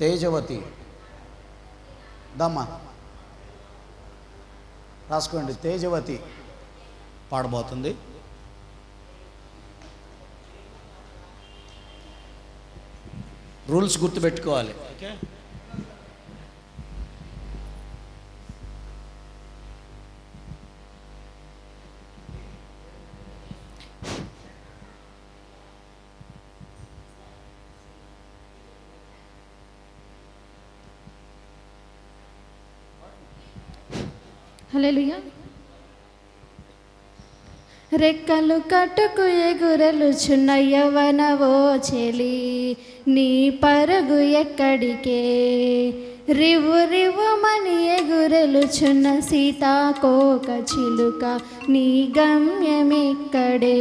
తేజవతి. దమ్మ. రాసుకోండి తేజవతి. పాడబోతుంది. రూల్స్ గుర్తుపెట్టుకోవాలి. ఓకే. హల్లెలూయా. రెక్కలు కట్టుకు ఎగురలుచున్న యవనవో చెలి నీ పరుగు ఎక్కడికే? రివ్వు రివ్వుమని ఎగురలుచున్న సీతాకోక చిలుక నీ గమ్యమిక్కడే?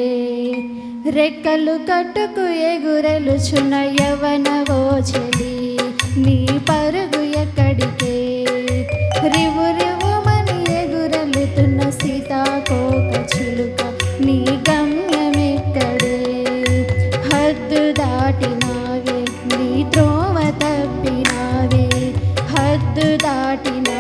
రెక్కలు కట్టుకు ఎగురలుచున్న యవనవో చెలి నీ పరుగు दाटिना वे नीत्रो वावे हाटिना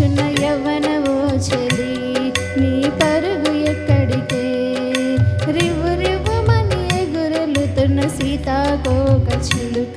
ఎగురెలుచున్న యవ్వనవో చెలి నీ పరుగు ఎక్కడికే? రివ్వు రివ్వుమని ఎగురెలుతున్న సీతాకోక చిలుక.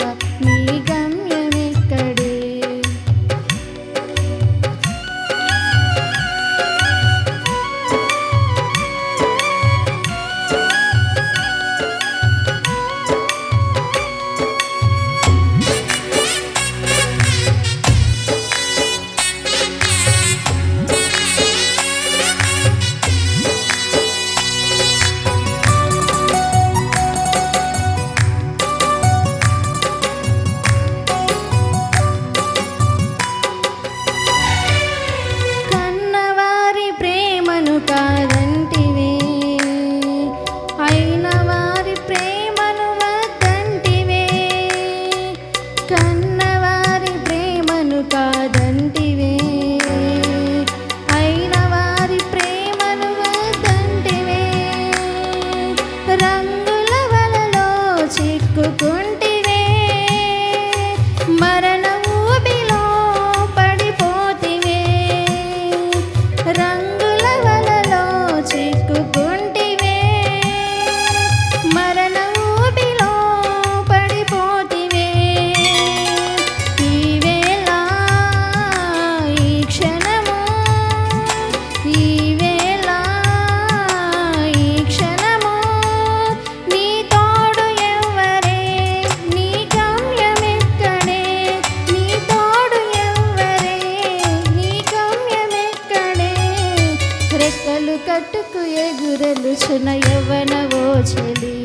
కట్టుకు ఎగురలుచున్న యవ్వనవో చెలి.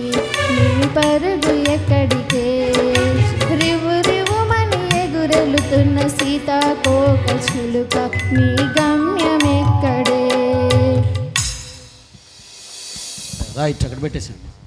నీ పరుగు ఎక్కడికే? రివు రివుమని ఎగురెలుతున్న సీతాకోక చిలుక నీ గమ్యమెక్కడే? రైట్ అక్కడ పెట్టేసాను